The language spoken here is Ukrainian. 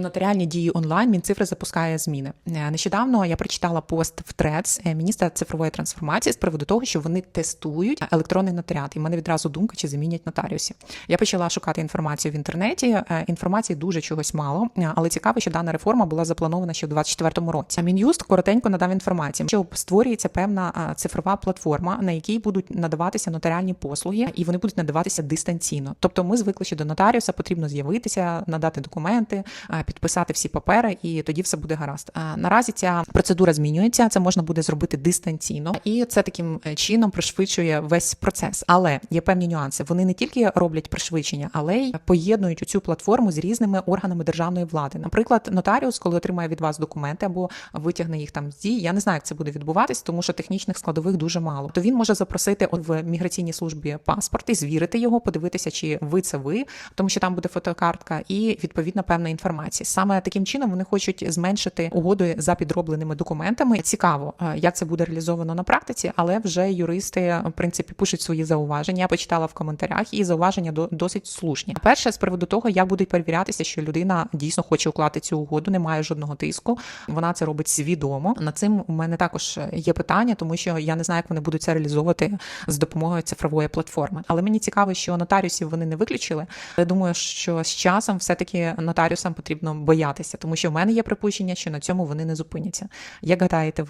Нотаріальні дії онлайн Мінцифри запускає зміни. Е, Нещодавно я прочитала пост в е, міністра цифрової трансформації з приводу того, що вони тестують електронний нотаріат. І в мене відразу думка, чи замінять нотаріусів. Я почала шукати інформацію в інтернеті. Е, Інформації дуже чогось мало, е, але цікаво, що дана реформа була запланована ще в 2024 році. Мін'юст коротенько надав інформацію, що створюється певна цифрова платформа, на якій будуть надаватися нотаріальні послуги, і вони будуть надаватися дистанційно. Тобто, ми звикли, що до нотаріуса потрібно з'явитися, надати документи, підписати всі папери, і тоді все буде гаразд. Наразі ця процедура змінюється. Це можна буде зробити дистанційно, і це таким е, чином пришвидшує весь процес. Але є певні нюанси. Вони не тільки роблять пришвидшення, але й поєднують цю платформу з різними органами державної влади. Наприклад, нотаріус, коли отримає від вас документи або витягне їх там з дій. Я не знаю, як це буде відбуватись, тому що технічних складових дуже мало. То він може запросити в міграційній службі паспорт і звірити його, подивитися, чи ви це ви, тому що там буде фотокартка і відповідна певна інформація. Саме таким чином вони хочуть зменшити угоду за підробленими документами. Цікаво, е, як це буде реалізовано на практиці, але вже юристи в принципі пишуть свої зауваження. Я почитала в коментарях, і зауваження до- досить слушні. Перше з приводу того, як будуть перевірятися, що людина дійсно хоче уклати цю угоду, немає жодного тиску. Вона це робить свідомо. Над цим у мене також є питання, тому що я не знаю, як вони будуть це реалізовувати з допомогою цифрової платформи. Але мені цікаво, що нотаріусів вони не виключили. Я думаю, що з часом все-таки нотаріусам потрібно боятися, тому що в мене є припущення, що на цьому вони не зупиняться. Як гадаєте ви?